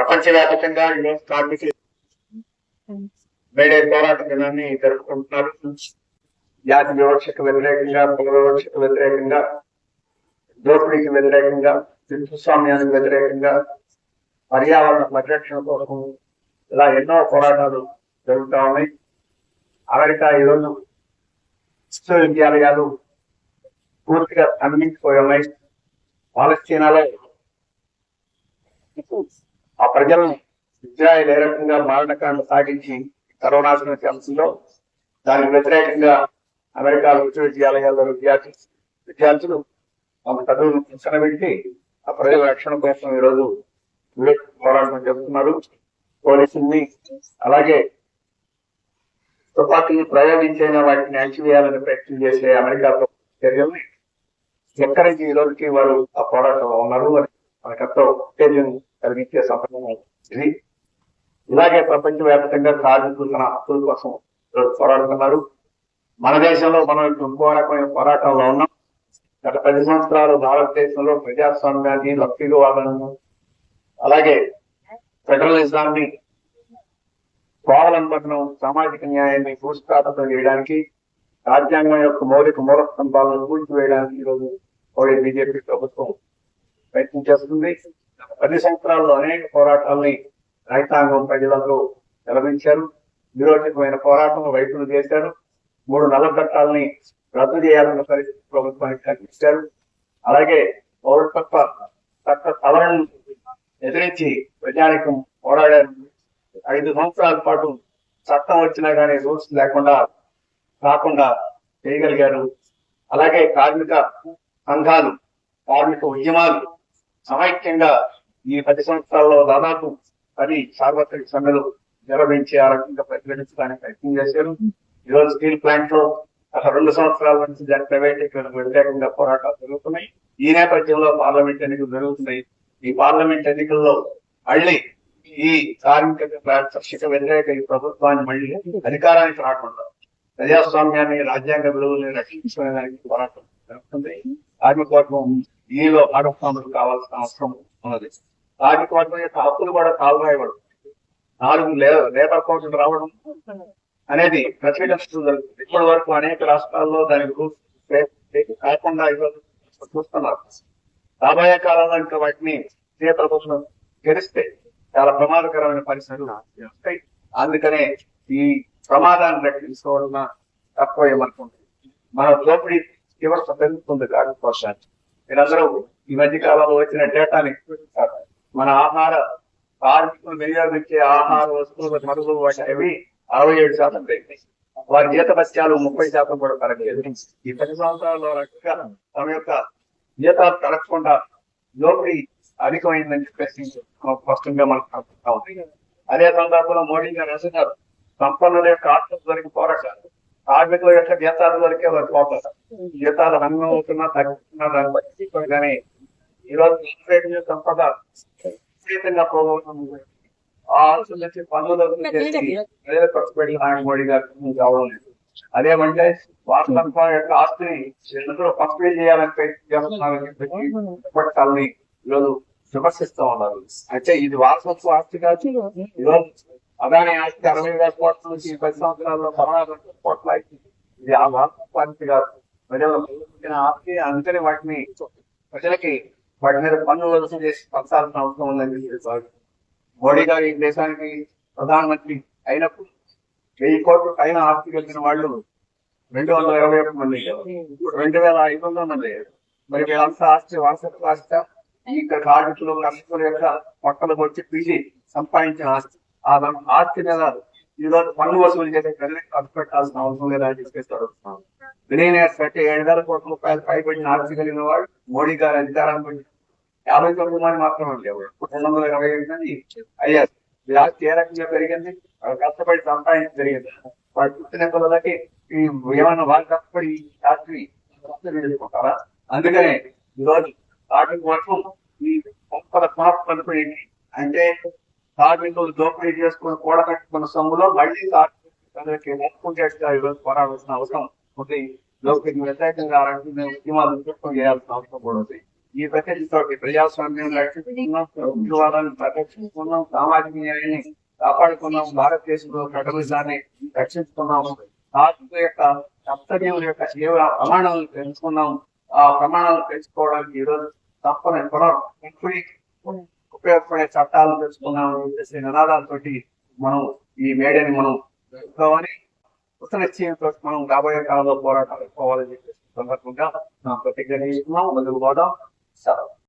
ప్రపంచవ్యాప్తంగా ఈరోజు కార్మిక మేడే పోరాట దినాన్ని జరుపుకుంటున్నారు. జాతి వివక్షకు వ్యతిరేకంగా కుల వివక్షకు వ్యతిరేకంగా దోపిడీకి వ్యతిరేకంగా భూస్వామ్యానికి వ్యతిరేకంగా పర్యావరణ పరిరక్షణ కోసం ఇలా ఎన్నో పోరాటాలు జరుగుతూ ఉన్నాయి. అమెరికా ఈరోజు విశ్వవిద్యాలయాలు పూర్తిగా స్తంభించిపోయి ఉన్నాయి. పాలస్తీనాలో ఆ ప్రజలను ఇజ్రాయెల్ ఏ రకంగా మారణకాండ సాగించి కరోనాశన అంశంలో దానికి వ్యతిరేకంగా అమెరికా విశ్వవిద్యాలయాల్లో విద్యార్థి విద్యార్థులు తమ చదువును శిక్షణ పెట్టి ఆ ప్రజల రక్షణ కోసం ఈరోజు పోరాటం చేస్తున్నారు పోలీసుల్ని అలాగే తుపాకీని ప్రయోగించైన వాటిని అణచివేయాలని ప్రయత్నం చేసే అమెరికా చర్యల్ని ఎక్కడి నుంచి ఈ రోజుకి వారు ఆ పోరాటంలో ఉన్నారు అని మనకంతా ఉత్తేజం కలిగించే సమయం ఇది ఇలాగే ప్రపంచవ్యాప్తంగా కార్మికులు తన హక్కుల కోసం పోరాడుతున్నారు. మన దేశంలో మనం ఇప్పుడు ఇంకో రకమైన పోరాటంలో ఉన్నాం. గత పది సంవత్సరాలు భారతదేశంలో ప్రజాస్వామ్యాన్ని లక్ష్మీవాదాలను అలాగే ఫెడరలిజాన్ని స్వావలంబనం సామాజిక న్యాయాన్ని భూస్థాపితం చేయడానికి రాజ్యాంగం యొక్క మౌలిక మూల స్తంభాలను కూల్చివేయడానికి ఈరోజు బీజేపీ ప్రభుత్వం ప్రయత్నం చేస్తుంది. పది సంవత్సరాల్లో అనేక పోరాటాలని రైతాంగం ప్రజలందరూ నిర్వహించారు నిరోధకమైన పోరాటం రైతులు చేశారు. మూడు నల్ల చట్టాలని రద్దు చేయాలన్న పరిస్థితి ప్రభుత్వానికి కల్పించారు అలాగే పౌరత్వ చట్ట సవరణను ఎదిరించి ప్రజానికం పోరాడారు. ఐదు సంవత్సరాల పాటు చట్టం వచ్చినా కానీ రూల్స్ లేకుండా కాకుండా చేయగలిగారు. అలాగే కార్మిక సంఘాలు కార్మిక ఉద్యమాలు సమైక్యంగా ఈ పది సంవత్సరాల్లో దాదాపు పది సార్వత్రిక సమ్మెలు నిర్వహించి ఆ రకంగా ప్రతిఘటించడానికి ప్రయత్నం చేశారు. ఈరోజు స్టీల్ ప్లాంట్లో రెండు సంవత్సరాల నుంచి దాని ప్రైవేటీకరణకు వ్యతిరేకంగా పోరాటాలు జరుగుతున్నాయి. ఈ నేపథ్యంలో పార్లమెంట్ ఎన్నికలు జరుగుతున్నాయి. ఈ పార్లమెంట్ ఎన్నికల్లో మళ్ళీ ఈ కార్మిక శిక్ష వ్యతిరేక ఈ ప్రభుత్వాన్ని మళ్ళీ అధికారానికి రాకుండా ప్రజాస్వామ్యాన్ని రాజ్యాంగ విలువల్ని దానికి పోరాటం జరుగుతుంది. కార్మిక వర్గం ఈలో భాగస్వాములు కావాల్సిన అవసరం ఉన్నది. కార్మిక వర్గం యొక్క హక్కులు కూడా కాల్రాయవడం నాలుగు లేబర్ కోర్టులు రావడం అనేది ప్రతిఘటిస్తూ జరుగుతుంది. ఇప్పటి వరకు అనేక రాష్ట్రాల్లో దాని రూల్స్ కాకుండా చూస్తున్నారు. రాబోయే కాలంలో ఇంకా వాటిని ఏ ప్రభుత్వం గెలిస్తే చాలా ప్రమాదకరమైన పరిస్థితులు వస్తాయి. అందుకనే ఈ ప్రమాదాన్ని రక్షించుకోవాలన్న తక్కువ ఏమనుకుంటుంది మన దోపిడీ తీవ్రత పెరుగుతుంది కాదు వర్షాన్ని మీరందరూ ఈ మధ్య కాలంలో వచ్చిన డేటాని మన ఆహార కార్మికులు వినియోగించే ఆహార వస్తువుల ధరలు వాటి అరవై ఏడు శాతం పెరిగినాయి. వారి జీతపత్యాలు ముప్పై శాతం కూడా పెరగలేదు. ఈ పది సంవత్సరాల్లో రకంగా తమ యొక్క జీతాలు పెరగకుండా లోపలి అధికమైందని చెప్పేసి స్పష్టంగా మనకు అదే సందర్భంలో మోడీ గారు అంటున్నారు సంపన్నుల యొక్క ఆత్మ దొరికి పోరాటాలు. కార్మికుల యొక్క జీతాలు దొరికే వారి పోరాటం జీతాలు రంగం అవుతున్నా తగ్గుతున్నా దాన్ని బట్టి కానీ ఈరోజు కార్పొరేట్ సంపద విపరీతంగా పోగొట్టుకుంది ఆ ఆస్తుల నుంచి చేసి ప్రజల ఖర్చు పెట్టి నాయన మోడీ గారు కావడం లేదు. అదేమంటే వారసత్వం యొక్క ఆస్తిని ఎందులో పంపిణీ చేయాలని చేస్తున్నారని చెప్పి ఈరోజు విమర్శిస్తూ ఉన్నారు. అయితే ఇది వారసత్వ ఆస్తి కాదు. ఈరోజు అదాని ఆస్తి అరవై వేల కోట్ల నుంచి పది సంవత్సరాల్లో పదహారు లక్షల కోట్ల ఇది ఆ వాస్తవానికి గారు కాదు ఆస్తి అందుకని వాటిని ప్రజలకి వాటి మీద పన్నులు వసూలు చేసి పంచాల్సిన అవసరం ఉందని చెప్పి మోడీ గారు ఈ దేశానికి ప్రధానమంత్రి అయినప్పుడు వెయ్యి కోట్ల పైన ఆస్తి కలిగిన వాళ్ళు రెండు వందల ఇరవై ఒకటి మంది రెండు వేల ఐదు వందల మంది మరి వీళ్ళంతా ఆస్తి వారసత్వ ఆస్తి. ఇక్కడ కార్మికులు కార్మికుల యొక్క మొక్కలు వచ్చి పీసి సంపాదించిన ఆస్తి. ఆస్తి మీద ఈరోజు పన్ను వసూలు చేసే ప్రజలకు ఖర్చు పెట్టాల్సిన అవసరం లేదని చెప్పేసి అడుగుతున్నాం. బిలియనర్స్ పెట్టి ఏడు వేల కోట్ల రూపాయలు పైబడిన ఆస్తి కలిగిన వాడు మోడీ గారి అధికారానికి వచ్చి యాభై తొమ్మిది మంది మాత్రమే లేవు. రెండు వందల ఇరవై ఐదు మంది అయ్యారు. ఈ ఆస్తి ఏ రకంగా పెరిగింది? కష్టపడి సంపాదించి జరిగింది. వాడు పుట్టిన పిల్లలకి ఏమన్నా వాళ్ళు కష్టపడి ఈ ఆస్తిని తీసుకుంటారా అందుకనే ఈరోజు కార్మిక కోసం ఈ సంపద పునఃపంపిణీ అంటే కార్మికులు దోపిడీ చేసుకుని కూడగట్టుకున్న సొమ్ములో మళ్ళీ కార్మికులకి ఒప్పుకుంటేట్టుగా ఈరోజు పోరాడాల్సిన అవసరం ఉంది. దోపిడీకి వ్యతిరేకంగా ఆ ఉద్యమాలు ఉధృతం చేయాల్సిన అవసరం కూడా ఉంది. ఈ ప్రతితో ప్రజాస్వామ్యం రక్షించుకున్నాం ప్రభుత్వాలను పరిరక్షించుకున్నాం సామాజిక న్యాయాన్ని కాపాడుకున్నాం భారతదేశంలో ప్రజాన్ని రక్షించుకున్నాము భారత యొక్క కర్తవ్యం యొక్క జీవ ప్రమాణాలను పెంచుకున్నాం. ఆ ప్రమాణాలు పెంచుకోవడానికి ఈరోజు తప్పని పునర్ ఉపయోగపడే చట్టాలను తెలుసుకున్నాము చేసే నినాదాలతో మనం ఈ మేడని మనం తెలుసుకోవాలి కొత్త నిశ్చయంతో మనం రాబోయే కాలంలో పోరాటాలు పోవాలని చెప్పేసి సందర్భంగా ప్రతిజ్ఞ చేస్తున్నాం. ముందుకు పోదాం. సెలవు